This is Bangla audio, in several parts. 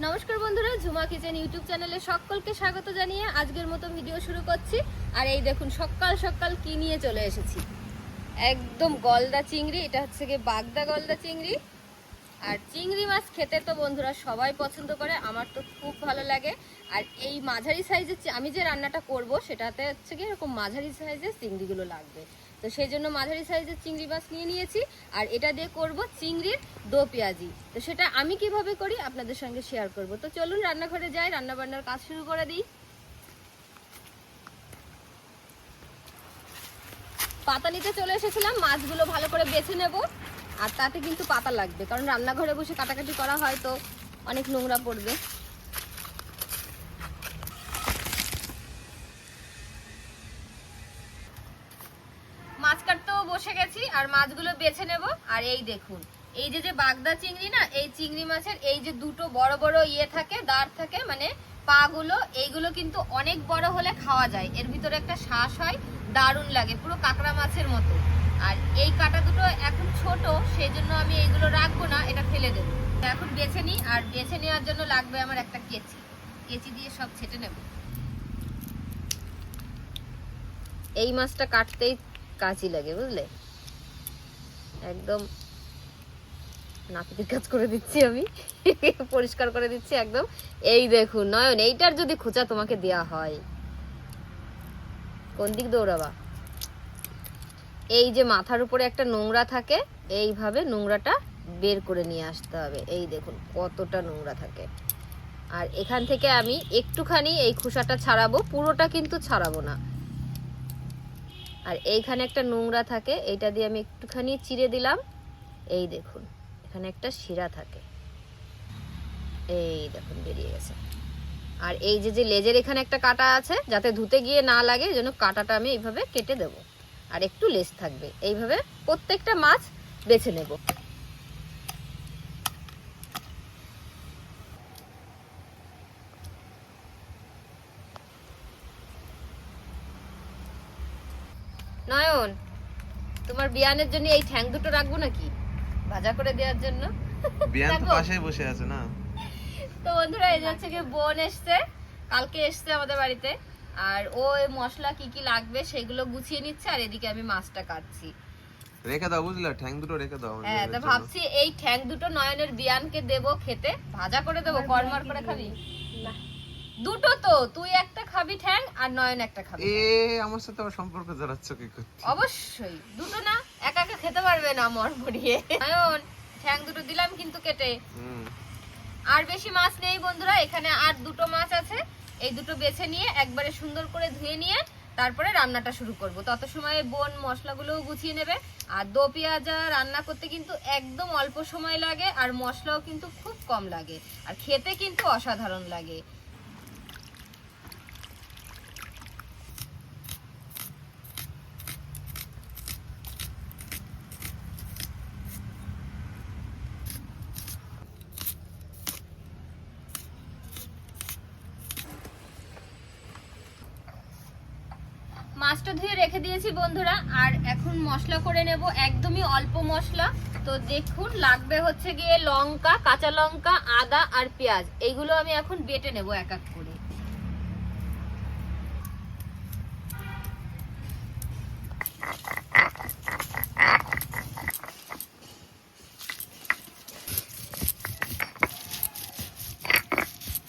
নমস্কার বন্ধুরা, ঝুমা কিচেন ইউটিউব চ্যানেলে সকলকে স্বাগত জানিয়ে আজকের মতো ভিডিও শুরু করছি। আর এই দেখুন, সকাল সকাল কি নিয়ে চলে এসেছি। একদম গলদা চিংড়ি, এটা হচ্ছে গিয়ে বাগদা গলদা চিংড়ি। আর চিংড়ি মাছ খেতে তো বন্ধুরা সবাই পছন্দ করে, আমার তো খুব ভালো লাগে। আর এই মাঝারি সাইজের আমি যে রান্নাটা করব, সেটাতে হচ্ছে কি এরকম মাঝারি সাইজের চিংড়িগুলো লাগবে। তো সেই জন্য মাঝারি সাইজের চিংড়ি মাছ নিয়ে নিয়েছি, আর এটা দিয়ে করব চিংড়ির দো পেঁয়াজি। তো সেটা আমি কীভাবে করি, আপনাদের সঙ্গে শেয়ার করব। তো চলুন রান্নাঘরে যাই রান্না বান্নার কাজ শুরু করে দিই। পাতা নিতে চলে এসেছিলাম, মাছগুলো ভালো করে বেছে নেব। আর তাতে কিন্তু পাতা লাগবে, কারণ রান্নাঘরে বসে কাটাকাটি করা হয় তো অনেক নোংরা পড়বে। মাছ কাটতেও বসে গেছি, আর মাছগুলো বেছে নেব। আর এই দেখুন, এই যে যে বাগদা চিংড়ি না, এই চিংড়ি মাছের এই যে দুটো বড় বড় ইয়ে থাকে, দাঁড় থাকে মানে পাগুলো, এইগুলো কিন্তু অনেক বড় হলে খাওয়া যায়। এর ভিতরে একটা শ্বাস হয়, দারুণ লাগে, পুরো কাঁকড়া মাছের মতো। আর এই কাটা দুটো এখন ছোট সেই জন্য আমি এইগুলো রাখব না, এটা ফেলে দেবো। এখন বেছে নিই আর বেছে নেওয়ার জন্য লাগবে আমার একটা কেচি। কেচি দিয়ে সব ছেটে নেব। এই মাছটা কাটতেই কাঁচি লাগে, বুঝলে? একদম নাপিতের কাজ করে দিচ্ছি আমি। পরিষ্কার করে দিচ্ছি একদম। এই দেখুন, নয়ন, এইটার যদি খোঁচা তোমাকে দেয়া হয়, কোন দিক দৌড়াবা? এই যে মাথার উপরে একটা নোংরা থাকে, এইভাবে নোংরাটা বের করে নিয়ে আসতে হবে। এই দেখুন, কতটা নোংরা থাকে। আর এখান থেকে আমি একটুখানি এই খোসাটা ছাড়াবো, পুরোটা কিন্তু ছাড়াবো না। আর এইখানে একটা নোংরা থাকে, এইটা দিয়ে আমি একটুখানি চিড়ে দিলাম। এই দেখুন, এখানে একটা শিরা থাকে। এই দেখুন, বেরিয়ে গেছে। আর এই যে যে লেজের এখানে একটা কাটা আছে, যাতে ধুতে গিয়ে না লাগে, এই জন্য কাটাটা আমি এইভাবে কেটে দেব। আর একটু লেস থাকবে। এইভাবে প্রত্যেকটা মাছ বেছে নেব। নয়ন তোমার বিয়ানের জন্য এই ঠ্যাং দুটো রাখব নাকি? ভাজা করে দেওয়ার জন্য। বিয়ান তো। পাশেই বসে আছে না? তো বন্ধুরা এই হচ্ছে গিয়ে বোন এসছে। কালকে এসছে আমাদের বাড়িতে। আর ও মশলা কি কি লাগবে সেগুলো গুছিয়ে নিচ্ছে আর এদিকে আমি মাছটা কাটছি। রেখে দাও বুঝলে? ঠ্যাং দুটো রেখে দাও হ্যাঁ তা ভাবছি এই ঠ্যাং দুটো নয়নের বিয়ানকে দেবো খেতে। ভাজা করে দেবো কর্মার করে খাবি? না। দুটো তো তুই একটা খাবি ঠ্যাং আর নয়ন একটা খাবি এ আমার সাথে আবার সম্পর্ক জড়াচ্ছ কি করতে? অবশ্যই দুটো না একা একা খেতে পারবে না মর ভরিয়ে নয়ন ঠ্যাং দুটো দিলাম কিন্তু কেটে। হুম। আর বেশি মাছ নেই বন্ধুরা এখানে আর দুটো মাছ আছে। এই দুটো বেছে নিয়ে একবারে সুন্দর করে ধুয়ে নিয়ে তারপরে রান্নাটা শুরু করব। তত সময়ে বোন মশলাগুলোও গুছিয়ে নেবে। আর দো পেঁয়াজা রান্না করতে কিন্তু একদম অল্প সময় লাগে আর মশলাও কিন্তু খুব কম লাগে। আর খেতে কিন্তু অসাধারণ লাগে। মাছটা ধুয়ে রেখে দিয়েছি বন্ধুরা আর এখন মশলা করে নেব একদমই অল্প মশলা। তো দেখুন লাগবে হচ্ছে গিয়ে লঙ্কা কাঁচা লঙ্কা আদা আর পেঁয়াজ। এইগুলো আমি এখন বেটে নেব এক এক করে।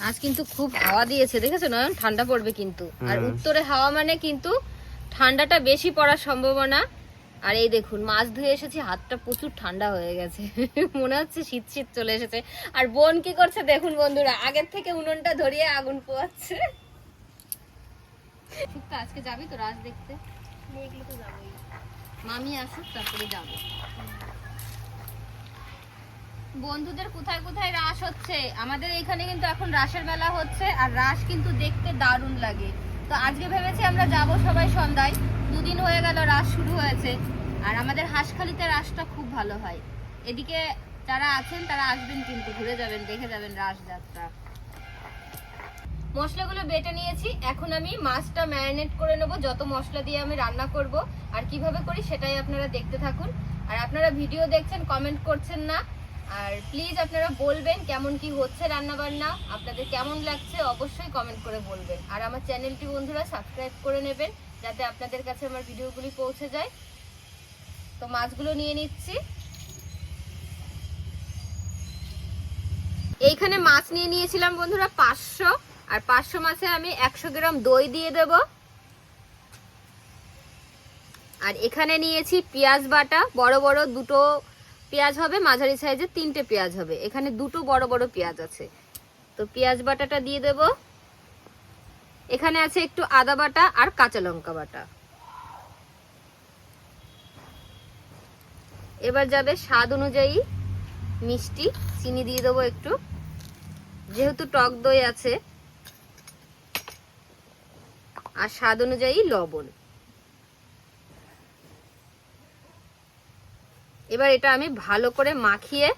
আজ কিন্তু খুব হাওয়া দিয়েছে দেখেছ নয়ন ঠান্ডা পড়বে কিন্তু। আর উত্তরে হাওয়া মানে কিন্তু ঠান্ডাটা বেশি পড়ার সম্ভাবনা। আর এই দেখুন, মাছ ধুয়ে এসেছি, হাতটা প্রচুর ঠান্ডা হয়ে গেছে। মনে হচ্ছে শীত শীত চলে এসেছে। আর বোন কি করছে দেখুন বন্ধুরা, আগের থেকে উনুনটা ধরিয়ে আগুন পোয়াচ্ছে আজকে যাবি তো রাজ দেখতে? যাবোই মামি আসুক, তারপরে যাব। বন্ধুদের কোথায় কোথায় রাস হচ্ছে? আমাদের এখানে কিন্তু এখন রাসের বেলা হচ্ছে, আর রাস কিন্তু দেখতে দারুণ লাগে। তো আজকে ভেবেছি আমরা যাব সবাই সন্ধ্যায়। দুদিন হয়ে গেল, রাস শুরু হয়েছে। আর আমাদের হাঁসখালিতে রাসটা খুব ভালো হয়। এদিকে যারা আছেন, তারা আসবেন কিন্তু, ঘুরে যাবেন, দেখে যাবেন রাস যাত্রা মশলাগুলো বেটে নিয়েছি। এখন আমি মাছটা ম্যারিনেট করে নেব। যত মশলা দিয়ে আমি রান্না করব আর কীভাবে করি সেটাই আপনারা দেখতে থাকুন। আর আপনারা ভিডিও দেখছেন, কমেন্ট করছেন না। আর প্লিজ আপনারা বলবেন কেমন কি হচ্ছে রান্না বান্না আপনাদের কেমন লাগছে অবশ্যই কমেন্ট করে বলবেন। আর আমার চ্যানেলটি বন্ধুরা সাবস্ক্রাইব করে নেবেন, যাতে আপনাদের কাছে আমার ভিডিওগুলি পৌঁছে যায়। তো মাছগুলো নিয়ে নিচ্ছি। এইখানে মাছ নিয়ে নিয়েছিলাম বন্ধুরা পাঁচশো, আর পাঁচশো মাছে আমি একশো গ্রাম দই দিয়ে দেব। আর এখানে নিয়েছি পেঁয়াজ বাটা, বড় বড় দুটো পেঁয়াজ হবে, মাঝারি সাইজের তিনটে পেঁয়াজ হবে। এখানে দুটো বড় বড় পেঁয়াজ আছে। তো পেঁয়াজ বাটাটা দিয়ে দেব। এখানে আছে একটু আদা বাটা আর কাঁচা লঙ্কা বাটা। এবার যাবে স্বাদ অনুযায়ী মিষ্টি। চিনি দিয়ে দেবো একটু। যেহেতু টক দই আছে, আর স্বাদ অনুযায়ী লবণ। এবার এটা আমি ভালো করে মাখিয়ে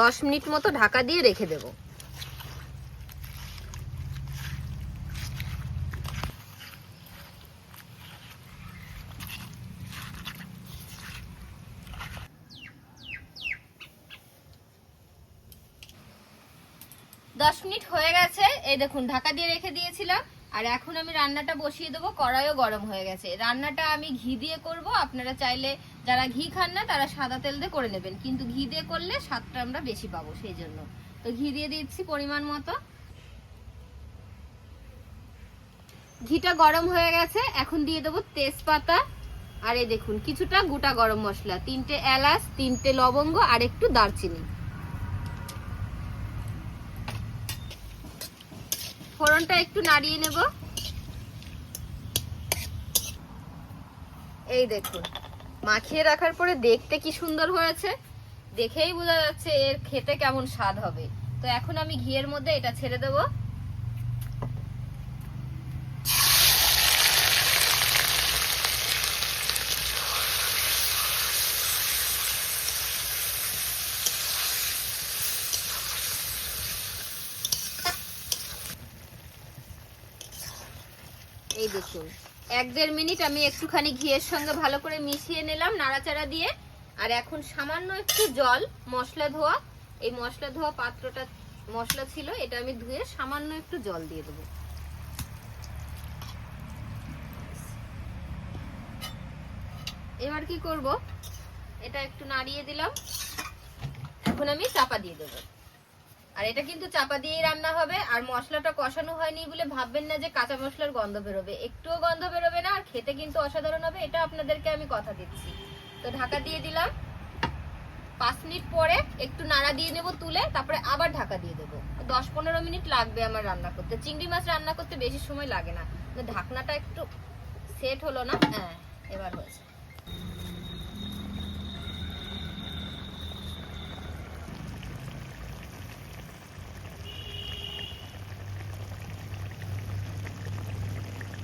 দশ মিনিট মতো ঢাকা দিয়ে রেখে দেব। দশ মিনিট হয়ে গেছে, এই দেখুন, ঢাকা দিয়ে রেখে দিয়েছিলাম। আর এখন আমি রান্নাটা বসিয়ে দেবো, কড়াইও গরম হয়ে গেছে। রান্নাটা আমি ঘি দিয়ে করব, আপনারা চাইলে যারা ঘি খান না, তারা সাদা তেল দিয়ে করে নেবেন। কিন্তু ঘি দিয়ে করলে স্বাদটা আমরা বেশি পাবো সেই জন্য। তো ঘি দিয়ে দিচ্ছি পরিমাণ মতো। ঘিটা গরম হয়ে গেছে, এখন দিয়ে দেবো তেজপাতা। আর এই দেখুন, কিছুটা গোটা গরম মশলা, তিনটে এলাচ, তিনটে লবঙ্গ আর একটু দারচিনি। ফোড়নটা একটু নাড়িয়ে নেব। এই দেখুন, মাখিয়ে রাখার পরে দেখতে কি সুন্দর হয়েছে। দেখেই বোঝা যাচ্ছে এর খেতে কেমন স্বাদ হবে। তো এখন আমি ঘিয়ের মধ্যে এটা ছেড়ে দেব। দেখুন। এক দেড় মিনিট আমি একটুখানি ঘিয়ের সঙ্গে ভালো করে মিশিয়ে নিলাম নাড়াচাড়া দিয়ে। আর এখন সামান্য একটু জল, মশলা ধোয়া। এই মশলা ধোয়া পাত্রটা, মশলা ছিল, এটা আমি ধুয়ে সামান্য একটু জল দিয়ে দেবো। এবার কি করব? এটা একটু নাড়িয়ে দিলাম। এখন আমি চাপা দিয়ে দেবো। আর এটা কিন্তু চাপা দিয়েই রান্না হবে, আর মশলাটা কষানো হয়নি বলে ভাববেন না যে কাঁচা মশলার গন্ধ বেরোবে। একটুও গন্ধ বেরোবে না, আর খেতে কিন্তু অসাধারণ হবে, এটা আপনাদেরকে আমি কথা দিচ্ছি। তো ঢাকা দিয়ে দিলাম। পাঁচ মিনিট পরে একটু নাড়া দিয়ে নেব তুলে, তারপরে আবার ঢাকা দিয়ে দেবো। দশ পনেরো মিনিট লাগবে আমার রান্না করতে। চিংড়ি মাছ রান্না করতে বেশি সময় লাগে না। ঢাকনাটা একটু সেট হলো না? হ্যাঁ এবার হয়েছে আওয়াজ উঠে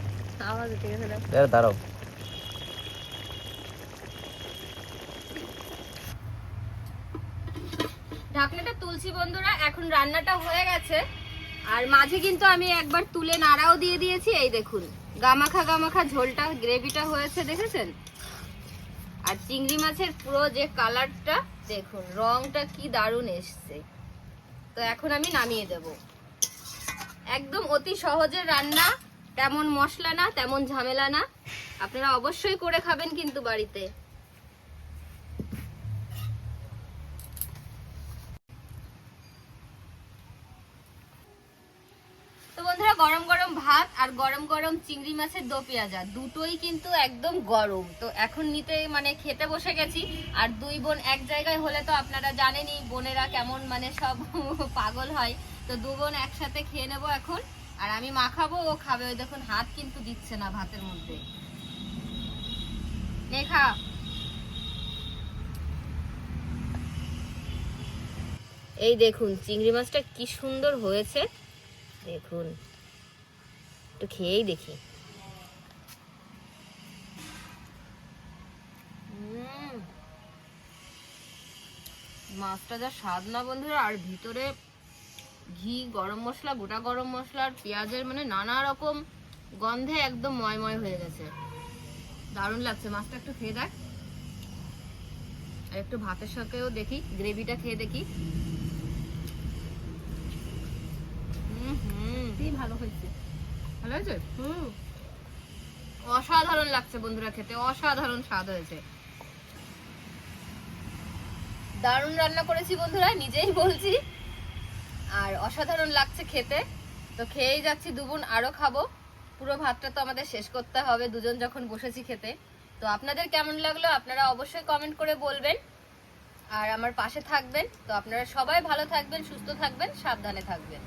গেছে দেখো। দাঁড়াও। ঢাকনাটা তুলছি বন্ধুরা এখন রান্নাটা হয়ে গেছে। আর মাঝে কিন্তু আমি একবার তুলে নাড়াও দিয়ে দিয়েছি এই দেখুন। গামাখা গামাখা ঝোলটা গ্রেভিটা হয়েছে দেখেছেন? আর চিংড়ি মাছের পুরো যে কালারটা দেখুন রংটা কি দারুণ এসছে। তো এখন আমি নামিয়ে দেব। একদম অতি সহজের রান্না তেমন মশলা না, তেমন ঝামেলা না। আপনারা অবশ্যই করে খাবেন কিন্তু বাড়িতে। তো বন্ধুরা, গরম গরম ভাত আর গরম গরম চিংড়ি মাছের দো পেঁয়াজা। দুটোই কিন্তু একদম গরম। তো এখন নিতে মানে খেতে বসে গেছি। আর দুই বোন এক জায়গায় হলে তো আপনারা জানেনই, বোনেরা কেমন মানে সব পাগল হয়। তো দু বোন একসাথে খেয়ে নেব এখন। আর আমি মাখাবো, ও খাবে। ওই দেখুন, হাত কিন্তু দিচ্ছে না ভাতের মধ্যে। খা? এই দেখুন, চিংড়ি মাছটা কি সুন্দর হয়েছে। দেখুন, একটু খেয়েই দেখি। মাছটা যা স্বাদ না বন্ধুরা, আর ভিতরে ঘি গরম মশলা গোটা গরম মশলা আর পেঁয়াজের মানে নানা রকম গন্ধে একদম ময়ময় হয়ে গেছে। দারুণ লাগছে। মাছটা একটু খেয়ে দেখ। আর একটু ভাতের সাথেও দেখি গ্রেভিটা খেয়ে দেখি। হুম। হুম ভালো হয়েছে। ভালো হয়েছে? অসাধারণ লাগছে বন্ধুরা খেতে। অসাধারণ স্বাদ হয়েছে। দারুণ রান্না করেছি বন্ধুরা নিজেই বলছি। আর অসাধারণ লাগছে খেতে। তো খেয়েই যাচ্ছি দুগুণ আরও খাব। পুরো ভাতটা তো আমাদের শেষ করতে হবে, দুজন যখন বসেছি খেতে। তো আপনাদের কেমন লাগল আপনারা অবশ্যই কমেন্ট করে বলবেন। আর আমার পাশে থাকবেন। তো আপনারা সবাই ভালো থাকবেন, সুস্থ থাকবেন, সাবধানে থাকবেন।